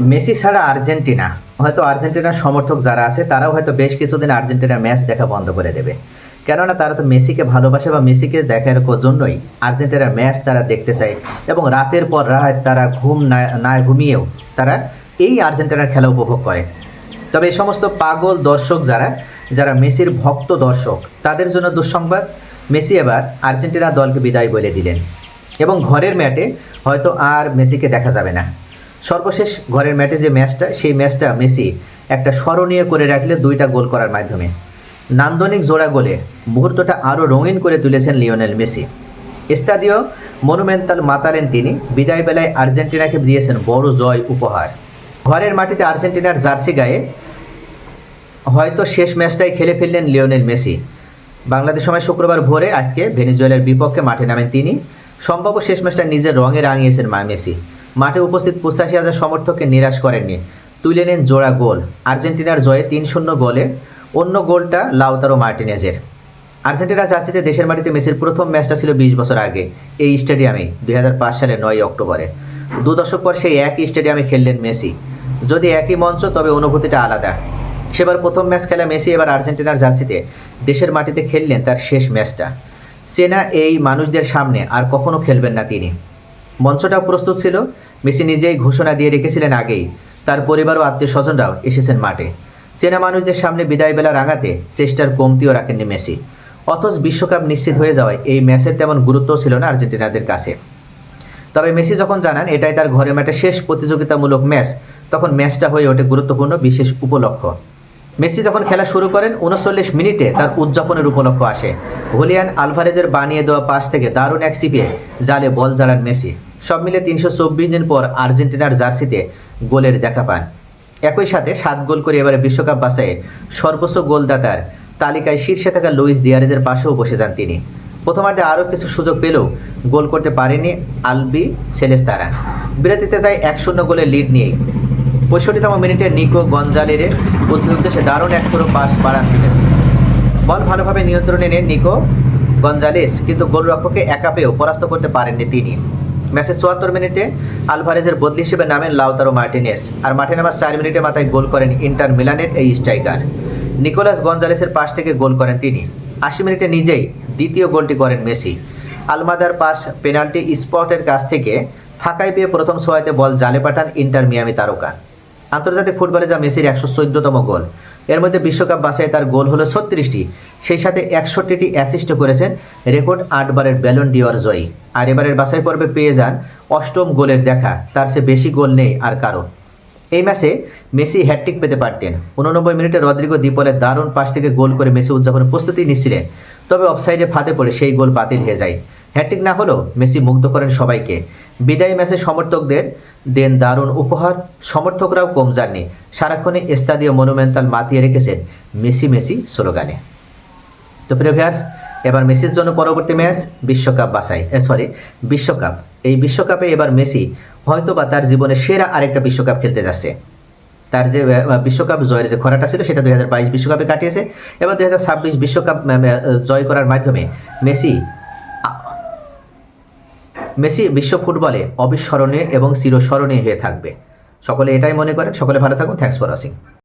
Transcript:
Messi ছাড়া Argentina, হয়তো আর্জেন্টিনার সমর্থক যারা আছে, তারাও হয়তো বেশ কিছুদিন আর্জেন্টিনার ম্যাচ দেখা বন্ধ করে দেবে। কেননা তারা তো মেসিকে ভালোবাসে বা মেসিকে দেখার জন্যই আর্জেন্টিনার ম্যাচ তারা দেখতে চায় এবং রাতের পর রাত তারা ঘুম না না ঘুমিয়েও তারা এই আর্জেন্টিনার খেলা উপভোগ করে। তবে এই সমস্ত পাগল দর্শক যারা যারা মেসির ভক্ত দর্শক, তাদের জন্য দুঃসংবাদ, মেসি এবার আর্জেন্টিনা দলকে বিদায় বলে দিলেন এবং ঘরের ম্যাটে হয়তো আর মেসিকে দেখা যাবে না। সর্বশেষ ঘরের ম্যাটে যে ম্যাচটা, সেই ম্যাচটা মেসি একটা স্মরণীয় করে রাখলে দুইটা গোল করার মাধ্যমে। নান্দনিক জোড়া গোলে মুহূর্তটা আরও রঙিন করে তুলেছেন লিওনেল মেসি। স্টাদিও মনুমেন্টাল মাতালেন তিনি, বিদায় বেলায় আর্জেন্টিনাকে দিয়েছেন বড় জয় উপহার। ঘরের মাটিতে আর্জেন্টিনার জার্সি গায়ে হয়তো শেষ ম্যাচটাই খেলে ফেললেন লিওনেল মেসি। বাংলাদেশ সময় শুক্রবার ভোরে আজকে ভেনেজুয়েলার বিপক্ষে মাঠে নামেন তিনি। সম্ভাব্য শেষ ম্যাচটা নিজের রঙে রাঙিয়েছেন মা মেসি। মাঠে উপস্থিত পঁচাশি হাজার সমর্থককে নিরাশ করেননি। তুলে নেন জোড়া গোল। আর্জেন্টিনার জয়ে তিন শূন্য গোলে। অন্য গোলটা লাউতারো মার্টিনেজের। আর্জেন্টিনা জার্সিতে দেশের মাটিতে মেসির প্রথম ম্যাচটা ছিল বিশ বছর আগে, এই স্টেডিয়ামে, দুই সালের নয় অক্টোবরে। দু দশক পর সেই একই স্টেডিয়ামে খেললেন মেসি। যদি একই মঞ্চ, তবে অনুভূতিটা আলাদা। সেবার প্রথম ম্যাচ খেলা মেসি, এবার আর্জেন্টিনার জার্সিতে। দেশের মাটিতে খেললেন তার শেষ ম্যাচটা। চেনা এই মানুষদের সামনে আর কখনো খেলবেন না তিনি। মঞ্চটাও প্রস্তুত ছিল। মেসি নিজেই ঘোষণা দিয়ে রেখেছিলেন আগেই। তার পরিবার ও আত্মীয় স্বজনরাও এসেছেন মাঠে। চেনা মানুষদের সামনে বিদায় বেলা রাঙাতে চেষ্টার কমতিও রাখেননি মেসি। অথচ বিশ্বকাপ নিশ্চিত হয়ে যাওয়ায় এই ম্যাচের তেমন গুরুত্ব ছিল না আর্জেন্টিনাদের কাছে। তবে মেসি যখন জানান, এটাই তার ঘরে মাঠে শেষ প্রতিযোগিতামূলক ম্যাচ তখন ম্যাচটা হয়ে ওঠে গুরুত্বপূর্ণ বিশেষ উপলক্ষ। মেসি যখন খেলা শুরু করেন, উনচল্লিশ মিনিটে তার উদযাপনের উপলক্ষ আসে। হুলিয়ান আলভারেজের বানিয়ে দেওয়া পাশ থেকে দারুণ এক সিপিয়ে জালে বল জালান মেসি। সব মিলে তিনশো চব্বিশ দিন পর আর্জেন্টিনার জার্সিতে গোলের দেখা পান। একই সাথে সাত গোল করে এবারে বিশ্বকাপ বাছাইয়ে সর্বোচ্চ গোলদাতার তালিকায় শীর্ষে থাকা লুইস দিয়ারেজের পাশেও বসে যান তিনি। প্রথমার্ধে আরও কিছু সুযোগ পেলেও গোল করতে পারেনি আলবি সেলেস্তারা। বিরতিতে যায় এক শূন্য গোলে লিড নিয়েই। পঁয়ষট্টিতম মিনিটে নিকো গঞ্জালেরে উদ্দেশ্যে দারুণ এক পুরো পাস বাড়ান মেসি বল ভালোভাবে নিয়ন্ত্রণে নেন নিকো গঞ্জালেস, কিন্তু গোলরক্ষককে একা পেয়েও পরাস্ত করতে পারেননি তিনি। ম্যাচের চুয়াত্তর মিনিটে আলভারেজের বদলি হিসেবে নামেন লাউতারো মার্টিনেস। আর মাঠে নামার চার মিনিটে মাথায় গোল করেন ইন্টার মিলানের এই স্ট্রাইকার। নিকোলাস গঞ্জালেসের পাশ থেকে গোল করেন তিনি। আশি মিনিটে নিজেই দ্বিতীয় গোলটি করেন মেসি। আলমাদার পাস পেনাল্টি স্পটের কাছ থেকে ফাঁকায় পেয়ে প্রথম সোয়াইতে বল জালে পাঠান ইন্টার মিয়ামি তারকা। আন্তর্জাতিক ফুটবলে যা মেসির একশো চোদ্দতম গোল। এর মধ্যে বিশ্বকাপ বাছাই তার গোল হলো ছত্রিশটি। সেই সাথে একষট্টিটি অ্যাসিস্ট করেছেন। রেকর্ড আটবারের ব্যালন ডিওর জয়ী। আর এবারের বাছাই পর্বে পেয়ে যান অষ্টম গোলের দেখা। তার সে বেশি গোল নেই আর কারও। এই ম্যাচে মেসি হ্যাট্রিক পেতে পারতেন। উননব্বই মিনিটে রদ্রিগো দ্বীপলের দারুণ পাশ থেকে গোল করে মেসি উদযাপনের প্রস্তুতি নিচ্ছিলেন। তবে অফসাইডে ফাঁদে পড়ে সেই গোল বাতিল হয়ে যায়। হ্যাট্রিক না হলেও মেসি মুগ্ধ করেন সবাইকে। বিদায়ী ম্যাচে সমর্থকদের দেন দারুণ উপহার। সমর্থকরাও কম যাননি। সারাক্ষণে স্তাদীয় মনুমেন্টাল মাতিয়ে রেখেছেন মেসি মেসি স্লোগানে। তো প্রিয় ভিউয়ার্স এবার মেসির জন্য পরবর্তী ম্যাচ বিশ্বকাপ বাছাই। সরি বিশ্বকাপ। এই বিশ্বকাপে এবার মেসি হয়তো বা তার জীবনে সেরা আরেকটা বিশ্বকাপ খেলতে যাচ্ছে। তার যে বিশ্বকাপ জয়ের যে খরাটা ছিল, সেটা দুই হাজার বাইশ বিশ্বকাপে কাটিয়েছে এবার দুই ছাব্বিশ বিশ্বকাপ জয় করার মাধ্যমে মেসি মেসি বিশ্ব ফুটবলে অবিস্মরণীয় এবং চিরস্মরণীয় হয়ে থাকবে। সকলে এটাই মনে করেন। সকলে ভালো থাকুন। Thanks for watching